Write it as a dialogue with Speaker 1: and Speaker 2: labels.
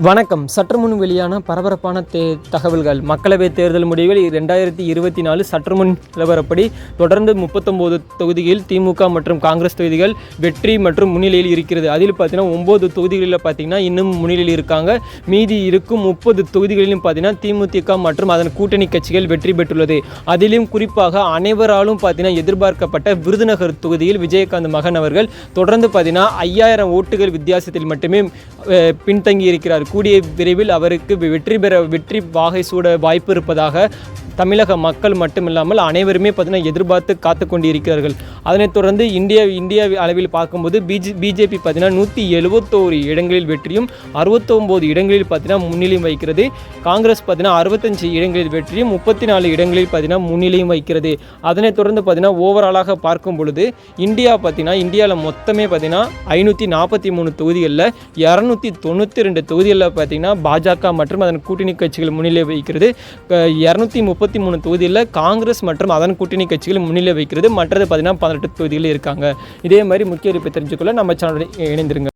Speaker 1: வணக்கம். சற்று முன் வெளியான பரபரப்பான தே தகவல்கள். மக்களவைத் தேர்தல் முடிவில் ரெண்டாயிரத்தி இருபத்தி நாலு சற்று முன் நிலவரப்படி தொடர்ந்து முப்பத்தொம்போது தொகுதிகளில் திமுக மற்றும் காங்கிரஸ் தொகுதிகள் வெற்றி மற்றும் முன்னிலையில் இருக்கிறது. அதில் பார்த்தீங்கன்னா ஒம்பது தொகுதிகளில் பார்த்தீங்கன்னா இன்னும் முன்னிலையில் இருக்காங்க. மீதி இருக்கும் முப்பது தொகுதிகளிலும் பார்த்தீங்கன்னா திமுக மற்றும் அதன் கூட்டணி கட்சிகள் வெற்றி பெற்றுள்ளது. அதிலும் குறிப்பாக அனைவராலும் பார்த்தீங்கன்னா எதிர்பார்க்கப்பட்ட விருதுநகர் தொகுதியில் விஜயகாந்த் மகன் அவர்கள் தொடர்ந்து பார்த்தீங்கன்னா ஐயாயிரம் ஓட்டுகள் வித்தியாசத்தில் மட்டுமே பின்தங்கி இருக்கிறார் கூடிய விரைவில் அவருக்கு வெற்றி பெற வெற்றி வாகை சூட வாய்ப்பு இருப்பதாக தமிழக மக்கள் மட்டுமில்லாமல் அனைவருமே பார்த்தீங்கன்னா எதிர்பார்த்து காத்து கொண்டிருக்கிறார்கள். அதனைத் தொடர்ந்து இந்தியா இந்தியா அளவில் பார்க்கும்போது பிஜி பிஜேபி பார்த்தீங்கன்னா நூற்றி எழுபத்தோரு இடங்களில் வெற்றியும் அறுபத்தொம்போது இடங்களில் பார்த்தீங்கன்னா முன்னிலையும் வைக்கிறது காங்கிரஸ் பார்த்தீங்கன்னா அறுபத்தஞ்சு இடங்களில் வெற்றியும் முப்பத்தி நாலு இடங்களில் பார்த்தீங்கன்னா முன்னிலையும் வைக்கிறது அதனைத் தொடர்ந்து பார்த்தீங்கன்னா ஓவராலாக பார்க்கும் பொழுது இந்தியா பார்த்தீங்கன்னா இந்தியாவில் மொத்தமே பார்த்தீங்கன்னா ஐநூற்றி நாற்பத்தி மூணு தொகுதிகளில் இரநூத்தி தொண்ணூற்றி ரெண்டு தொகுதி தொகுதிகளில் பார்த்திங்கன்னா பாஜக மற்றும் அதன் கூட்டணி கட்சிகள் முன்னிலை வைக்கிறது. இரநூத்தி முப்பத்தி மூணு தொகுதியில் காங்கிரஸ் மற்றும் அதன் கூட்டணி கட்சிகள் முன்னிலை வைக்கிறது. மற்றது பார்த்திங்கன்னா பதினெட்டு தொகுதிகளில் இருக்காங்க. இதே மாதிரி முக்கிய அறிவிப்பை தெரிஞ்சுக்கொள்ள நம்ம சேனலுடன் இணைந்திருங்க.